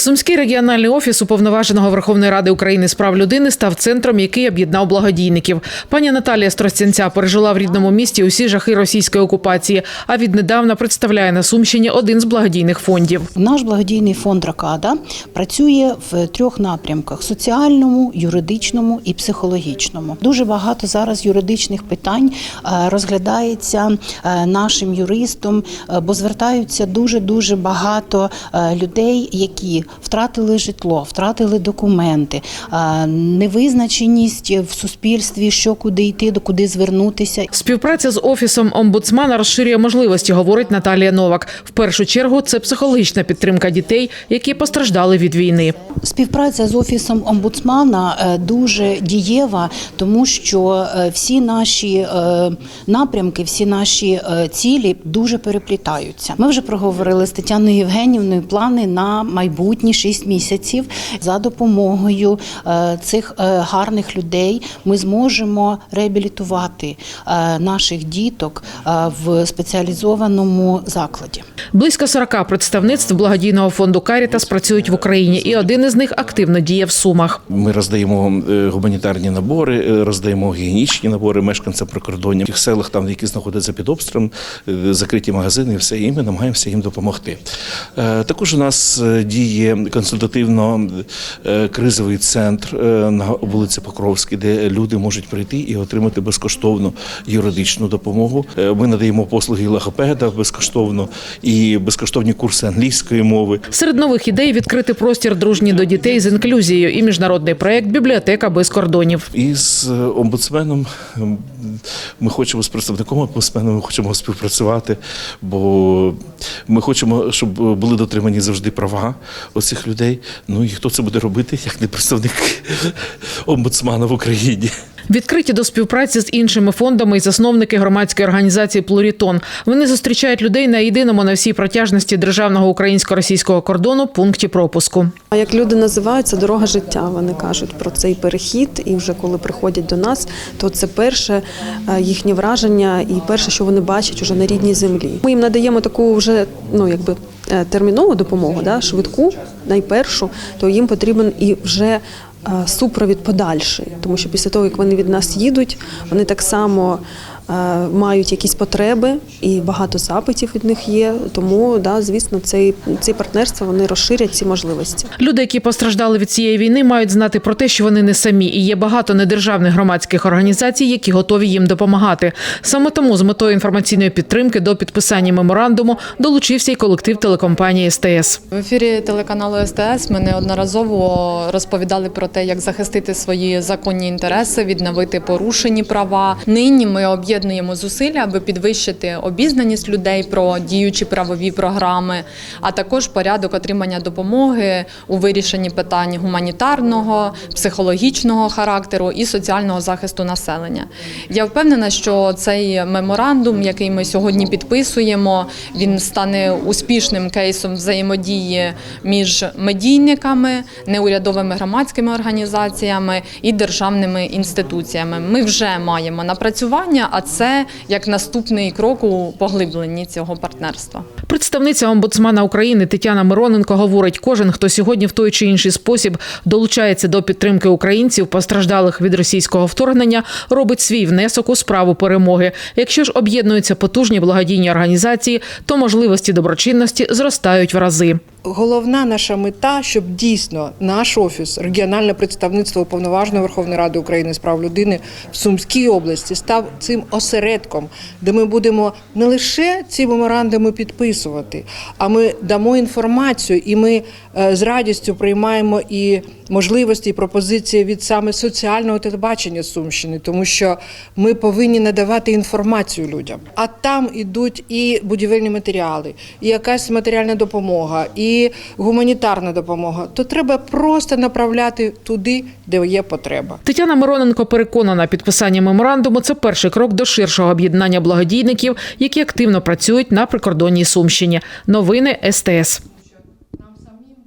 Сумський регіональний офіс уповноваженого Верховної Ради України з прав людини став центром, який об'єднав благодійників. Пані Наталія Стростянця пережила в рідному місті усі жахи російської окупації, а віднедавна представляє на Сумщині один з благодійних фондів. Наш благодійний фонд Ракада працює в трьох напрямках: соціальному, юридичному і психологічному. Дуже багато зараз юридичних питань е, розглядається е, нашим юристом, е, бо звертаються дуже дуже багато людей, які втратили житло, втратили документи, невизначеність в суспільстві, що куди йти, до куди звернутися. Співпраця з офісом омбудсмана розширює можливості, говорить Наталія Новак. В першу чергу це психологічна підтримка дітей, які постраждали від війни. Співпраця з офісом омбудсмана е, дуже дієва, тому що е, всі наші е, напрямки, всі наші цілі дуже переплітаються. Ми вже проговорили з Тетяною Євгенівною плани на майбутні 6 місяців. За допомогою е, цих е, гарних людей ми зможемо реабілітувати е, наших діток в спеціалізованому закладі. Близько 40 представництв благодійного фонду Карітас працюють в Україні, і один із них активно діє в Сумах. Ми роздаємо е, гуманітарні набори, е, роздаємо гігієнічні набори мешканцям прикордоння в тих селах, там які знаходяться під обстрілом, е, закриті магазини, і все і ми намагаємося їм допомогти. Також у нас діє консультативно е, кризовий центр на вулиці Покровській, де люди можуть прийти і отримати безкоштовну юридичну допомогу. Ми надаємо послуги логопеда безкоштовно і безкоштовні курси англійської мови. Серед нових ідей відкрити простір дружні до дітей з інклюзією і міжнародний проект Бібліотека без кордонів. І з е, омбудсменом ем, ми хочемо з представником омбудсмена, ми хочемо співпрацювати, бо ми хочемо, щоб були дотримані завжди права оцих людей. Ну і хто це буде робити, як не представник омбудсмана в Україні. Відкриті до співпраці з іншими фондами і засновники громадської організації Плурітон. Вони зустрічають людей на єдиному на всій протяжності державного українсько-російського кордону пункті пропуску. А як люди називають, це дорога життя. Вони кажуть про цей перехід, і вже коли приходять до нас, то це перше е, їхнє враження і перше, що вони бачать уже на рідній землі. Ми їм надаємо таку вже ну якби е, термінову допомогу, да, швидку, найпершу, то їм потрібен і вже. Е, Супровід подальший, тому що після того, як вони від нас їдуть, вони так само мають якісь потреби і багато запитів від них є. Тому, да, звісно, цей, ці партнерства вони розширять ці можливості. Люди, які постраждали від цієї війни, мають знати про те, що вони не самі, і є багато недержавних громадських організацій, які готові їм допомагати. Саме тому з метою інформаційної підтримки до підписання меморандуму долучився й колектив телекомпанії СТС. В ефірі телеканалу СТС ми неодноразово розповідали про те, як захистити свої законні інтереси, відновити порушені права. Нині ми об'єднуємо зусилля, аби підвищити обізнаність людей про діючі правові програми, а також порядок отримання допомоги у вирішенні питань гуманітарного, психологічного характеру і соціального захисту населення. Я впевнена, що цей меморандум, який ми сьогодні підписуємо, він стане успішним кейсом взаємодії між медійниками, неурядовими громадськими організаціями і державними інституціями. Ми вже маємо напрацювання, а це як наступний крок у поглибленні цього партнерства. Представниця омбудсмана України Тетяна Мироненко говорить: кожен, хто сьогодні в той чи інший спосіб долучається до підтримки українців, постраждалих від російського вторгнення, робить свій внесок у справу перемоги. Якщо ж об'єднуються потужні благодійні організації, то можливості доброчинності зростають в рази. Головна наша мета, щоб дійсно наш офіс, регіональне представництво уповноваженої Верховної Ради України з прав людини в Сумській області став цим осередком, де ми будемо не лише ці меморандуми підписувати, а ми дамо інформацію, і ми е, з радістю приймаємо і можливості, і пропозиції від саме соціального телебачення Сумщини, тому що ми повинні надавати інформацію людям. А там ідуть і будівельні матеріали, і якась матеріальна допомога, і гуманітарна допомога. То треба просто направляти туди, де є потреба. Тетяна Мироненко переконана, підписання меморандуму це перший крок до ширшого об'єднання благодійників, які активно працюють на прикордонній Сумщині. Новини СТС.